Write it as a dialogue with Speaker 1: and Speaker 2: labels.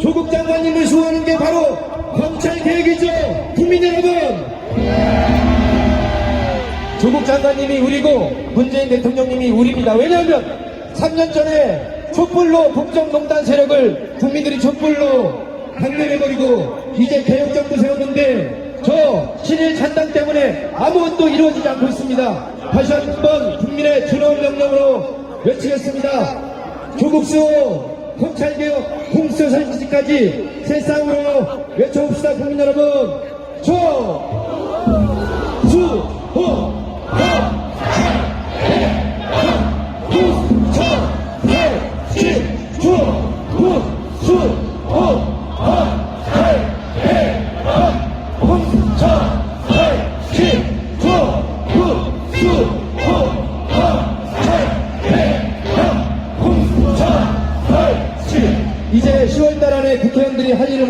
Speaker 1: 조국 장관님을 수호하는 게 바로 검찰 개혁이죠. 국민 여러분. 조국 장관님이 우리고 문재인 대통령님이 우리입니다. 왜냐하면 3년 전에 촛불로 국정농단 세력을 국민들이 촛불로 강렬해버리고 이제 개혁정부 세웠는데 저 친일 찬당 때문에 아무것도 이루어지지 않고 있습니다. 다시 한 번 국민의 주노 명령으로 외치겠습니다. 조국 수호 검찰개혁 공수처 설치까지 세상으로 외쳐봅시다 국민 여러분. 조 수호 이제 10월달 안에 국회의원들이 할 일을 못